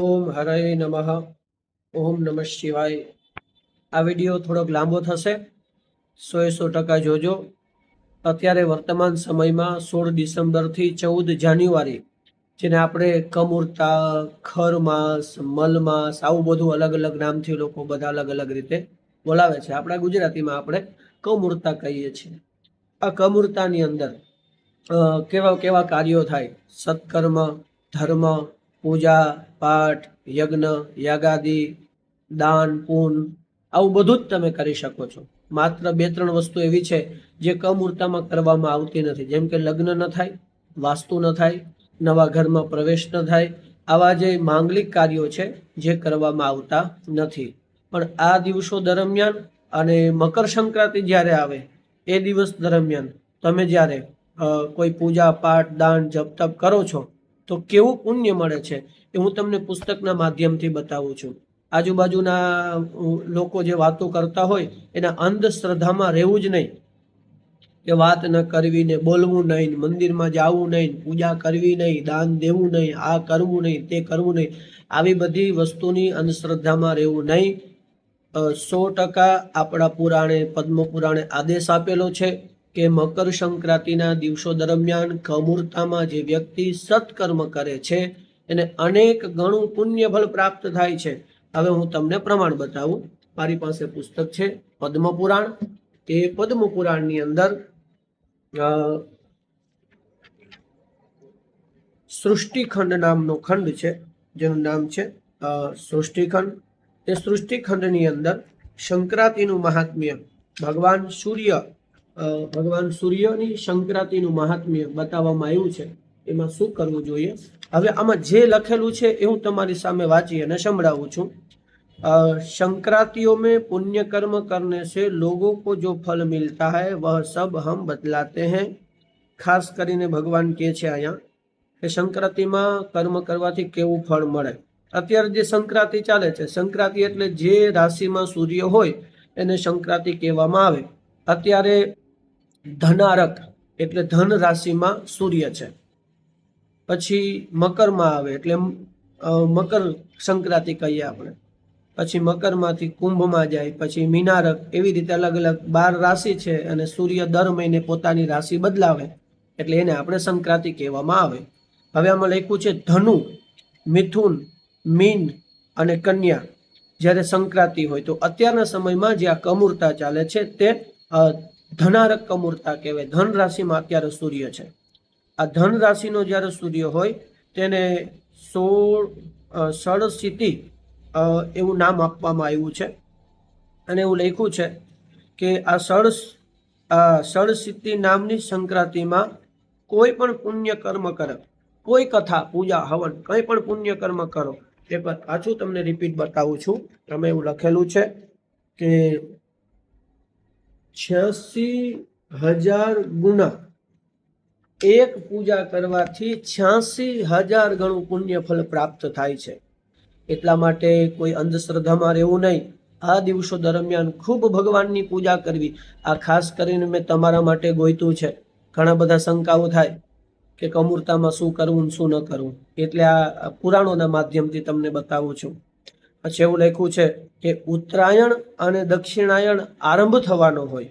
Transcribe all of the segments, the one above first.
ઓમ હરય નમઃ. ઓમ નમઃ શિવાય. આ વીડિયો થોડોક લાંબો થશે. સો એ સો ટકા જોજો. અત્યારે વર્તમાન સમયમાં સોળ ડિસેમ્બરથી ચૌદ જાન્યુઆરી, જેને આપણે કમૂરતા ખર માસ મલ માસ આવું બધું અલગ અલગ નામથી લોકો બધા અલગ અલગ રીતે બોલાવે છે. આપણા ગુજરાતીમાં આપણે કમૂરતા કહીએ છીએ. આ કમૂરતાની અંદર કેવા કેવા કાર્યો થાય? સત્કર્મ, ધર્મ પૂજા, પાઠ, યજ્ઞ, યાગાદિ, દાન, પૂન, આવું બધું જ તમે કરી શકો છો. માત્ર બે ત્રણ વસ્તુ એવી છે જે કમૂર્તામાં કરવામાં આવતી નથી. જેમ કે લગ્ન ન થાય, વાસ્તુ ન થાય, નવા ઘરમાં પ્રવેશ ન થાય, આવા જે માંગલિક કાર્યો છે જે કરવામાં આવતા નથી. પણ આ દિવસો દરમિયાન અને મકર સંક્રાંતિ જ્યારે આવે, એ દિવસ દરમિયાન તમે જ્યારે કોઈ પૂજા, પાઠ, દાન જપ તપ કરો છો તો કેવું પુણ્ય મળે છે એ હું તમને પુસ્તકના માધ્યમથી બતાવું છું. આજુબાજુના લોકો જે વાતો કરતા હોય એના અંધશ્રદ્ધામાં રહેવું જ નહીં. કે વાત ન કરવી ને બોલવું નહીં, મંદિરમાં જવું નહીં, પૂજા કરવી નહીં, દાન દેવું નહીં, આ કરવું નહીં, તે કરવું નહીં. આવી બધી વસ્તુની અંધશ્રદ્ધામાં રહેવું નહીં. સો ટકા આપણા પુરાણે પદ્મ પુરાણે આદેશ આપેલો છે. કે મકર સંક્રાંતિના દિવસો દરમિયાન કમૂર્તામાં જે વ્યક્તિ સત્કર્મ કરે છે, એને અનેક ગણું પુણ્યફળ પ્રાપ્ત થાય છે. હવે હું તમને પ્રમાણ બતાવું. મારી પાસે પુસ્તક છે પદ્મ પુરાણ એ પદ્મ પુરાણની અંદર સૃષ્ટિખંડ નામનો ખંડ છે, જેનું નામ છે સૃષ્ટિખંડ. તે સૃષ્ટિખંડની અંદર સંક્રાંતિનું મહાત્મ્ય ભગવાન સૂર્ય ભગવાન સૂર્યની સંક્રાંતિનું મહાત્મ્ય બતાવવામાં આવ્યું છે એમાં શું કરવું જોઈએ હવે આમાં જે લખેલું છે એ હું તમારી સામે વાંચી અને સંભળાવું છું अ, संक्रांतियों में पुण्य कर्म करने से लोगों को जो फल मिलता है वह सब हम बतलाते हैं ખાસ કરીને ભગવાન કહે છે અહીંયા કે સંક્રાંતિમાં કર્મ કરવાથી કેવું ફળ મળે અત્યારે જે સંક્રાંતિ ચાલે છે સંક્રાંતિ એટલે જે રાશિમાં સૂર્ય હોય એને સંક્રાંતિ કહેવામાં આવે અત્યારે ધનારક એટલે ધન રાશિમાં સૂર્ય છે. પછી મકરમાં આવે એટલે મકર સંક્રાંતિ કહીએ આપણે. પછી મકરમાંથી કુંભમાં જાય, પછી મીનારક એવી રીતે અલગ અલગ બાર રાશિ છે અને સૂર્ય દર મહિને પોતાની રાશિ બદલાવે એટલે એને આપણે સંક્રાંતિ કહેવામાં આવે. હવે આમાં લખ્યું છે ધનુ, મિથુન, મીન અને કન્યા. જ્યારે સંક્રાંતિ હોય તો અત્યારના સમયમાં જે આ કમૂરતા ચાલે છે તે ધનારક કમૂરતા કહેવાય. ધન રાશિમાં અત્યારે સૂર્ય છે. આ ધન રાશિનો જ્યારે સૂર્ય હોય તેને સોળ અ, એવું નામ આપવામાં આવ્યું છે. અને એવું લખ્યું છે કે આ સળ સળસિદ્ધિ નામની સંક્રાંતિમાં કોઈ પણ પુણ્ય કર્મ કરે. કોઈ કથા પૂજા હવન કંઈ પણ પુણ્ય કર્મ કરો. એ પર પાછું તમને રિપીટ બતાવું છું. તમે એવું લખેલું છે કે છ્યાસી હજાર ગુના એક પૂજા કરવાથી છ્યાસી હજાર ગણું પુણ્ય ફળ પ્રાપ્ત થાય છે. એટલા માટે કોઈ અંધશ્રદ્ધામાં રહેવું નહીં. આ દિવસો દરમિયાન ખૂબ ભગવાનની પૂજા કરવી. આ ખાસ કરીને મેં તમારા માટે ગોઈતું છે. ઘણા બધા શંકાઓ થાય કે કમૂરતામાં શું કરવું શું ન કરવું. એટલે આ પુરાણોના માધ્યમથી તમને બતાવું છું. પછી એવું લખ્યું છે કે ઉત્તરાયણ અને દક્ષિણાયણ આરંભ થવાનો હોય.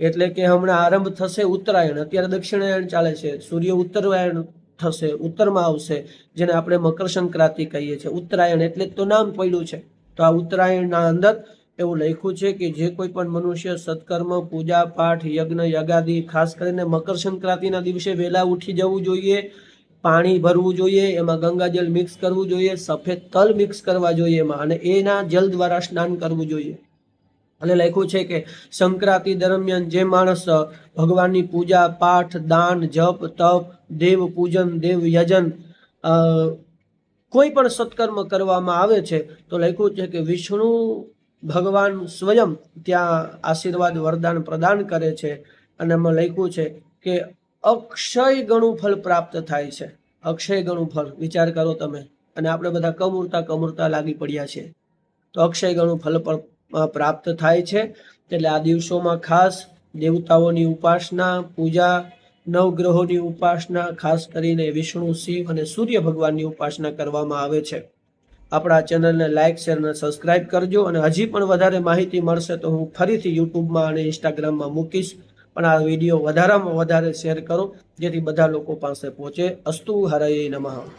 એટલે કે હમણાં આરંભ થશે ઉત્તરાયણ. અત્યારે દક્ષિણાયણ ચાલે છે. સૂર્ય ઉત્તરાયણ થશે, ઉત્તરમાં આવશે, જેને આપણે મકર સંક્રાંતિ કહીએ છીએ. ઉત્તરાયણ એટલે તો નામ પડ્યું છે. તો આ ઉત્તરાયણના અંદર એવું લખ્યું છે કે જે કોઈ પણ મનુષ્ય સત્કર્મ, પૂજા પાઠ, યજ્ઞ, યગાદિ, ખાસ કરીને મકર સંક્રાંતિના દિવસે વહેલા ઉઠી જવું જોઈએ. પાણી ભરવું જોઈએ, એમાં ગંગાજળ મિક્સ કરવું જોઈએ, સફેદ તલ મિક્સ કરવા જોઈએ એમાં, અને એના જલ દ્વારા સ્નાન કરવું જોઈએ. અને લખ્યું છે કે સંક્રાંતિ દરમિયાન જે માણસ ભગવાનની પૂજા, પાઠ, દાન, જપ, તપ, દેવ પૂજન, દેવ યજન કોઈ પણ સત્કર્મ કરવામાં આવે છે, તો લખ્યું છે કે વિષ્ણુ ભગવાન સ્વયં ત્યાં આશીર્વાદ, વરદાન પ્રદાન કરે છે. અને એમાં લખ્યું છે કે અક્ષય ગણું ફળ પ્રાપ્ત થાય છે. અક્ષય ગણું ફળ, વિચાર કરો તમે. અને આપણે બધા કમૂરતા કમૂરતા લાગી પડ્યા છે. તો અક્ષય ગણું ફળ પણ પ્રાપ્ત થાય છે. એટલે આ દિવસોમાં ખાસ દેવતાઓની ઉપાસના, પૂજા, નવગ્રહોની ઉપાસના, ખાસ કરીને વિષ્ણુ, શિવ અને સૂર્ય ભગવાનની ઉપાસના કરવામાં આવે છે. આપણા ચેનલને લાઇક શેર અને સબસ્ક્રાઇબ કરજો. અને હજી પણ વધારે માહિતી મળશે તો હું ફરીથી યુટ્યુબમાં અને ઇન્સ્ટાગ્રામમાં મૂકીશ. પણ આ વીડિયો વધારામાં વધારે શેર કરો, જેથી બધા લોકો પાસે પહોંચે. અસ્તુ હરયે નમઃ.